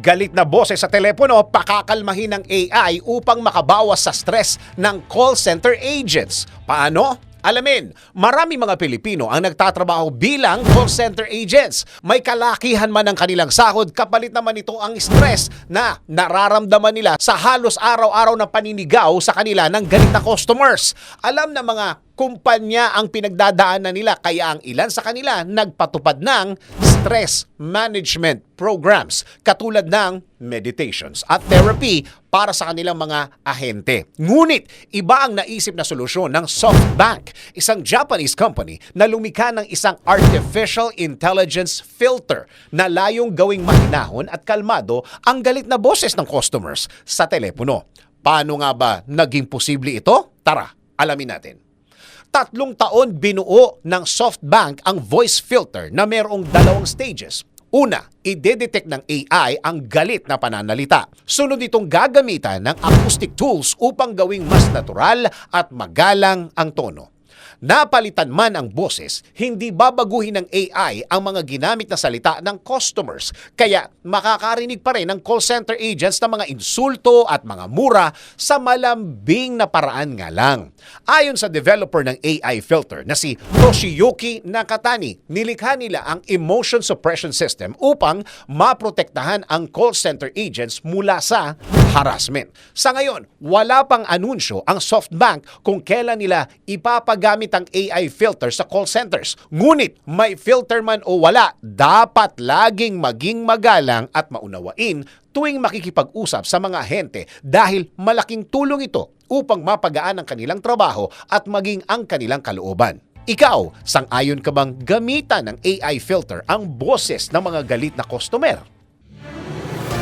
Galit na boses sa telepono, pakakalmahin ng AI upang makabawas sa stress ng call center agents. Paano? Alamin, marami mga Pilipino ang nagtatrabaho bilang call center agents. May kalakihan man ang kanilang sahod, kapalit naman ito ang stress na nararamdaman nila sa halos araw-araw na paninigaw sa kanila ng galit na customers. Alam na mga kumpanya ang pinagdadaanan nila kaya ang ilan sa kanila nagpatupad ng stress management programs katulad ng meditations at therapy para sa kanilang mga ahente. Ngunit iba ang naisip na solusyon ng SoftBank, isang Japanese company na lumikha ng isang artificial intelligence filter na layong gawing mahinahon at kalmado ang galit na boses ng customers sa telepono. Paano nga ba naging posible ito? Tara, alamin natin. Tatlong taon binuo ng SoftBank ang voice filter na mayroong dalawang stages. Una, ide-detect ng AI ang galit na pananalita. Sunod itong gagamitan ng acoustic tools upang gawing mas natural at magalang ang tono. Napalitan man ang boses, hindi babaguhin ng AI ang mga ginamit na salita ng customers. Kaya makakarinig pa rin ng call center agents ng mga insulto at mga mura sa malambing na paraan nga lang. Ayon sa developer ng AI filter na si Toshiyuki Nakatani, nilikha nila ang emotion suppression system upang maprotektahan ang call center agents mula sa harassment. Sa ngayon, wala pang anunsyo ang SoftBank kung kailan nila ipapagamit ang AI filter sa call centers. Ngunit may filter man o wala, dapat laging maging magalang at maunawain tuwing makikipag-usap sa mga ahente dahil malaking tulong ito upang mapagaan ang kanilang trabaho at maging ang kanilang kalooban. Ikaw, sang-ayon ka bang gamitan ng AI filter ang boses ng mga galit na customer?